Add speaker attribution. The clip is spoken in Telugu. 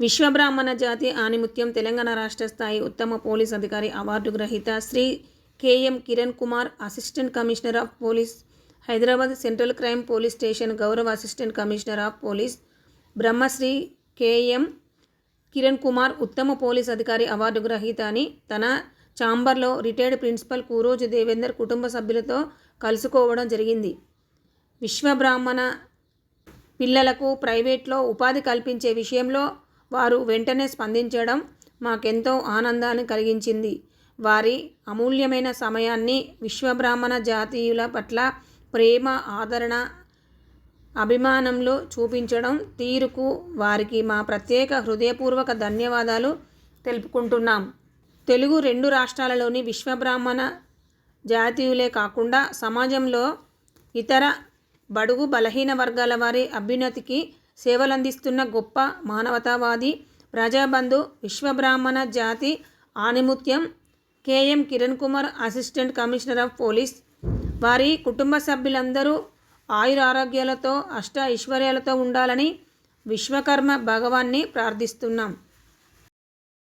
Speaker 1: విశ్వబ్రాహ్మణ జాతి ఆనిముత్యం తెలంగాణ రాష్ట్ర స్థాయి ఉత్తమ పోలీస్ అధికారి అవార్డు గ్రహీత Shri K M Kiran Kumar assistant commissioner of police Hyderabad central crime police station గౌరవ assistant commissioner of police Brahmashri K M Kiran Kumar ఉత్తమ పోలీస్ అధికారి అవార్డు గ్రహీత అని తన ఛాంబర్లో రిటైర్డ్ ప్రిన్సిపల్ కూరోజు దేవేందర్ కుటుంబ సభ్యులతో కలుసుకోవడం జరిగింది. విశ్వబ్రాహ్మణ పిల్లలకు ప్రైవేట్లో ఉపాధి కల్పించే విషయంలో వారు వెంటనే స్పందించడం మాకెంతో ఆనందాన్ని కలిగించింది. వారి అమూల్యమైన సమయాన్ని విశ్వబ్రాహ్మణ జాతీయుల పట్ల ప్రేమ ఆదరణ అభిమానంలో చూపించడం తీరుకు వారికి మా ప్రత్యేక హృదయపూర్వక ధన్యవాదాలు తెలుపుకుంటున్నాం. తెలుగు రెండు రాష్ట్రాలలోని విశ్వబ్రాహ్మణ జాతీయులే కాకుండా సమాజంలో ఇతర బడుగు బలహీన వర్గాల వారి అభ్యున్నతికి సేవలందిస్తున్న గొప్ప మానవతావాది ప్రజాబంధు విశ్వబ్రాహ్మణ జాతి ఆనిముత్యం K M Kiran Kumar assistant commissioner of police. వారి కుటుంబ సభ్యులందరూ ఆయురారోగ్యాలతో అష్ట ఐశ్వర్యాలతో ఉండాలని విశ్వకర్మ భగవాన్ని ప్రార్థిస్తున్నాం.